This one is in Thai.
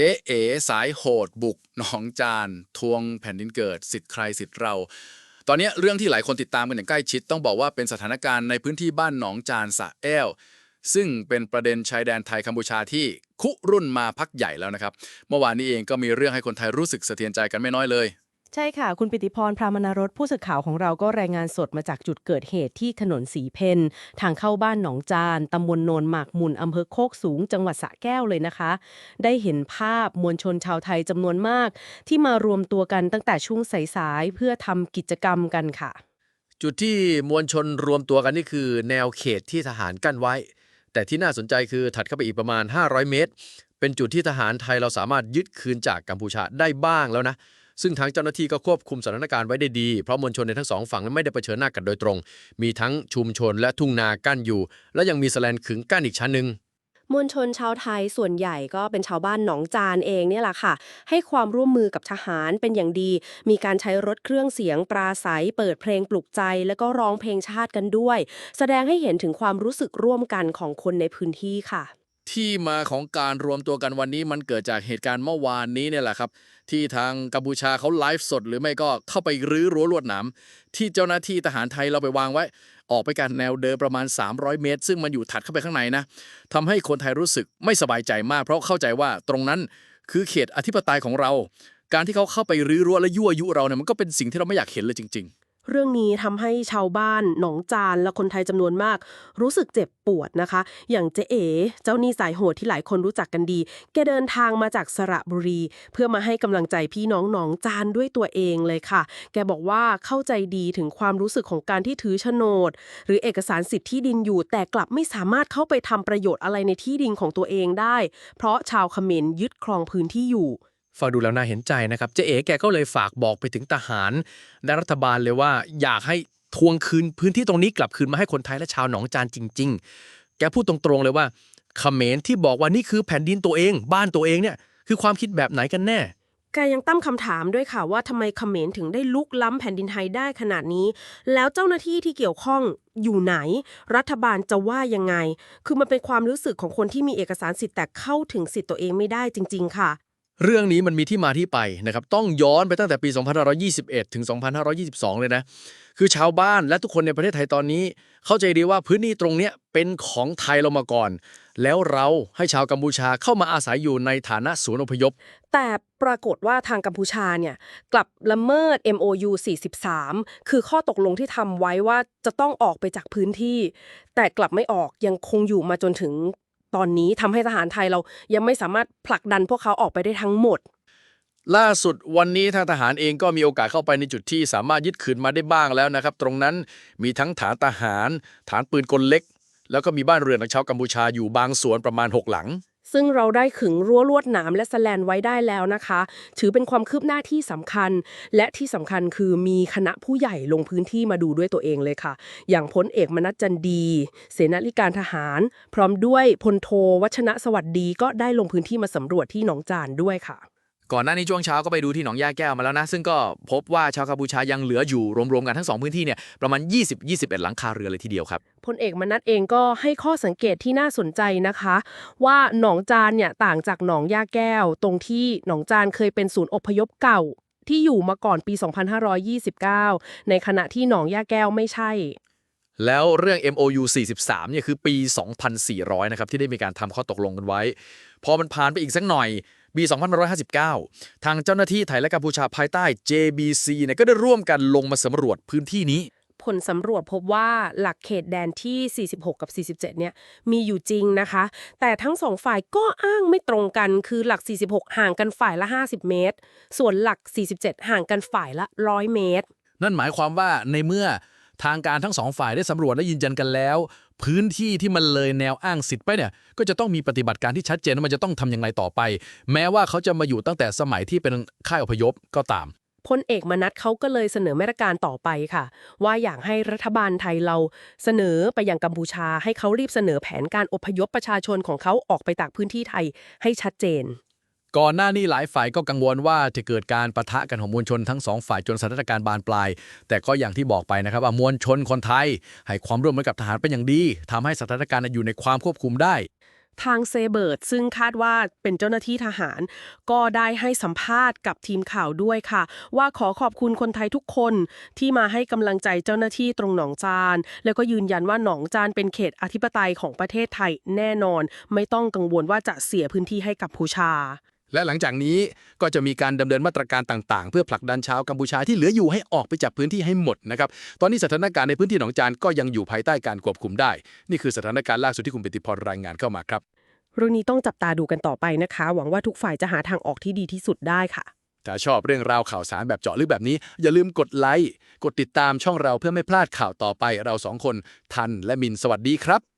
เจ๊เอ๋สายโหดบุกหนองจาน ทวงแผ่นดินเกิด สิทธิ์ใครสิทธิ์เรา ตอนนี้เรื่องที่หลายคนติดตามกันอย่างใกล้ชิด ต้องบอกว่าเป็นสถานการณ์ในพื้นที่บ้านหนองจานสะแอวซึ่งเป็นประเด็นชายแดนไทยกัมพูชาที่คุรุ่นมาพักใหญ่แล้วนะครับ เมื่อวานนี้เองก็มีเรื่องให้คนไทยรู้สึกสะเทือนใจกันไม่น้อยเลย ใช่ค่ะ คุณปิติพรพรามนารสผู้สื่อข่าวของเราก็รายงานสดมาจากจุดเกิดเหตุที่ถนนสีเพนทางเข้าบ้านหนองจานตำบลโนนหมากมุนอำเภอโคกสูง จังหวัดสระแก้วเลยนะคะ ได้เห็นภาพมวลชนชาวไทยจำนวนมาก ที่มารวมตัวกันตั้งแต่ช่วงสายๆเพื่อทำกิจกรรมกันค่ะ จุดที่มวลชนรวมตัวกันนี่คือ แนวเขตที่ทหารกั้นไว้ แต่ที่น่าสนใจคือถัดเข้าไปอีกประมาณ 500 เมตร เป็นจุดที่ทหารไทยเราสามารถยึดคืนจากกัมพูชาได้บ้างแล้วนะ ซึ่งทางเจ้าหน้าที่ก็ควบคุมสถานการณ์ไว้ได้ดี เพราะมวลชนในทั้งสองฝั่งนั้นไม่ได้เผชิญหน้ากันโดยตรง มีทั้งชุมชนและทุ่งนากั้นอยู่ และยังมีสแลนขึงกั้นอีกชั้นหนึ่งมวลชนชาวไทยส่วนใหญ่ก็เป็นชาวบ้านหนองจานเองเนี่ยแหละค่ะ ให้ความร่วมมือกับทหารเป็นอย่างดี มีการใช้รถเครื่องเสียงปราศัย เปิดเพลงปลุกใจ แล้วก็ร้องเพลงชาติกันด้วย แสดงให้เห็นถึงความรู้สึกร่วมกันของคนในพื้นที่ค่ะ ที่มาของการรวมตัวกันวันนี้มันเกิดจากเหตุการณ์เมื่อวานนี้เนี่ยแหละครับ ที่ทางกัมพูชาเขาไลฟ์สด หรือไม่ก็เข้าไปรื้อรั้วลวดหนามที่เจ้าหน้าที่ทหารไทยเราไปวางไว้ ออกไปกันแนวเดินประมาณ 300 เมตร ซึ่งมันอยู่ถัดเข้าไปข้างในนะทำให้คนไทยรู้สึกไม่สบายใจมาก เพราะเข้าใจว่าตรงนั้นคือเขตอธิปไตยของเรา การที่เขาเข้าไปรื้อรั้วและยั่วยุเราเนี่ยมันก็เป็นสิ่งที่เราไม่อยากเห็นเลยจริง ๆ เรื่องนี้ทำให้ชาวบ้านหนองจานและคนไทยจำนวนมาก รู้สึกเจ็บปวดนะคะ อย่างเจ๊เอ๋เจ้าหนี้สายโหดที่หลายคนรู้จักกันดี แกเดินทางมาจากสระบุรี เพื่อมาให้กำลังใจพี่น้องหนองจานด้วยตัวเองเลยค่ะ แกบอกว่าเข้าใจดีถึงความรู้สึกของการที่ถือโฉนด หรือเอกสารสิทธิ์ที่ดินอยู่ แต่กลับไม่สามารถเข้าไปทำประโยชน์อะไรในที่ดินของตัวเองได้ เพราะชาวเขมรยึดครองพื้นที่อยู่ ฟังดูแล้วน่าเห็นใจนะครับเจ๊เอ๋แกก็เลยฝากบอกไปถึงทหารและรัฐบาลเลยว่าอยากให้ทวงคืนพื้นที่ตรงนี้กลับคืนมาให้คนไทยและชาวหนองจานจริง ๆ แกพูดตรงๆเลยว่าเขมรที่บอกว่านี่คือแผ่นดินตัวเอง บ้านตัวเองเนี่ยคือความคิดแบบไหนกันแน่แกยังตั้งคำถามด้วยค่ะว่าทำไมเขมรถึงได้ลุกล้ำแผ่นดินไทยได้ขนาดนี้ แล้วเจ้าหน้าที่ที่เกี่ยวข้องอยู่ไหน รัฐบาลจะว่ายังไง คือมันเป็นความรู้สึกของคนที่มีเอกสารสิทธิ์แต่เข้าถึงสิทธิ์ตัวเองไม่ได้จริง ๆ ค่ะ เรื่องนี้มันมีที่มาที่ไปนะครับต้องย้อนไปตั้งแต่ปี 2521 ถึง 2522 เลยนะ คือชาวบ้านและทุกคนในประเทศไทยตอนนี้ เข้าใจดีว่าพื้นที่ตรงเนี้ยเป็นของไทยเรามาก่อน แล้วเราให้ชาวกัมพูชาเข้ามาอาศัยอยู่ในฐานะศูนย์อพยพ แต่ปรากฏว่าทางกัมพูชาเนี่ยกลับละเมิด MOU 43 คือข้อตกลงที่ทำไว้ว่าจะต้องออกไปจากพื้นที่ แต่กลับไม่ออกยังคงอยู่มาจนถึง ตอนนี้ทำให้ทหารไทยเรายังไม่สามารถผลักดันพวกเขาออกไปได้ทั้งหมด ล่าสุดวันนี้ทางทหารเองก็มีโอกาสเข้าไปในจุดที่สามารถยึดคืนมาได้บ้างแล้วนะครับ ตรงนั้นมีทั้งฐานทหาร ฐานปืนกลเล็ก แล้วก็มีบ้านเรือนของชาวกัมพูชาอยู่บางส่วนประมาณ 6 หลัง ซึ่งเราได้ขึงรั้วลวดหนามและสแลนไว้ได้แล้วนะคะ ถือเป็นความคืบหน้าที่สำคัญ และที่สำคัญคือมีคณะผู้ใหญ่ลงพื้นที่มาดูด้วยตัวเองเลยค่ะ อย่างพลเอกมนัจจันดี เสนาธิการทหาร พร้อมด้วยพลโทวัชนะสวัสดีก็ได้ลงพื้นที่มาสำรวจที่หนองจานด้วยค่ะ ก่อนหน้านี้ช่วงเช้าก็ไปดูที่หนองย่าแก้วมาแล้วนะ ซึ่งก็พบว่าชาวกัมพูชายังเหลืออยู่รวมๆกันทั้งสองพื้นที่เนี่ยประมาณ 20-21 หลังคาเรือนเลยทีเดียวครับพลเอกมนัสเองก็ให้ข้อสังเกตที่น่าสนใจนะคะ ว่าหนองจานเนี่ยต่างจากหนองย่าแก้ว ตรงที่หนองจานเคยเป็นศูนย์อพยพเก่าที่อยู่มาก่อนปี 2529 ในขณะที่หนองย่าแก้วไม่ใช่ แล้วเรื่อง MOU 43เนี่ยคือปี 2400 นะครับ ที่ได้มีการทำข้อตกลงกันไว้ พอมันผ่านไปอีกสักหน่อย ปี 2559 ทางเจ้าหน้าที่ไทยและกัมพูชาภายใต้ JBC เนี่ยก็ได้ร่วมกันลงมาสำรวจพื้นที่นี้ ผลสำรวจพบว่าหลักเขตแดนที่ 46 กับ 47 เนี่ยมีอยู่จริงนะคะ แต่ทั้งสองฝ่ายก็อ้างไม่ตรงกันคือหลัก 46 ห่างกันฝ่ายละ 50 เมตร ส่วนหลัก 47 ห่างกันฝ่ายละ 100 เมตร นั่นหมายความว่าในเมื่อทางการทั้งสองฝ่ายได้สำรวจและยืนยันกันแล้ว พื้นที่ที่มันเลยแนวอ้างสิทธิ์ไปเนี่ย ก็จะต้องมีปฏิบัติการที่ชัดเจนว่ามันจะต้องทำอย่างไรต่อไป แม้ว่าเขาจะมาอยู่ตั้งแต่สมัยที่เป็นค่ายอพยพก็ตามพลเอกมนัทเขาก็เลยเสนอมาตรการต่อไปค่ะ ว่าอยากให้รัฐบาลไทยเราเสนอไปยังกัมพูชา ให้เขารีบเสนอแผนการอพยพประชาชนของเขาออกไปจากพื้นที่ไทยให้ชัดเจน ก่อนหน้านี้หลายฝ่ายก็กังวลว่าจะเกิดการประทะกันของมวลชนทั้งสองฝ่ายจนสถานการณ์บานปลาย แต่ก็อย่างที่บอกไปนะครับว่ามวลชนคนไทย ให้ความร่วมมือกับทหารเป็นอย่างดีทำให้สถานการณ์อยู่ในความควบคุมได้ ทางเซเบิร์ตซึ่งคาดว่าเป็นเจ้าหน้าที่ทหาร ก็ได้ให้สัมภาษณ์กับทีมข่าวด้วยค่ะ ว่าขอขอบคุณคนไทยทุกคนที่มาให้กำลังใจเจ้าหน้าที่ตรงหนองจาน แล้วก็ยืนยันว่าหนองจานเป็นเขตอธิปไตยของประเทศไทยแน่นอน ไม่ต้องกังวลว่าจะเสียพื้นที่ให้กับผู้ชา และหลังจากนี้ก็จะมีการดำเนินมาตรการต่างๆ เพื่อผลักดันชาวกัมพูชาที่เหลืออยู่ให้ออกไปจากพื้นที่ให้หมดนะครับตอนนี้สถานการณ์ในพื้นที่หนองจานก็ยังอยู่ภายใต้การควบคุมได้ นี่คือสถานการณ์ล่าสุดที่คุณปิติพรรายงานเข้ามาครับเรื่องนี้ต้องจับตาดูกันต่อไปนะคะ หวังว่าทุกฝ่ายจะหาทางออกที่ดีที่สุดได้ค่ะถ้าชอบเรื่องราวข่าวสารแบบเจาะลึกแบบนี้ อย่าลืมกดไลค์กดติดตามช่องเราเพื่อไม่พลาดข่าวต่อไปเราสองคนทันและมินสวัสดีครับ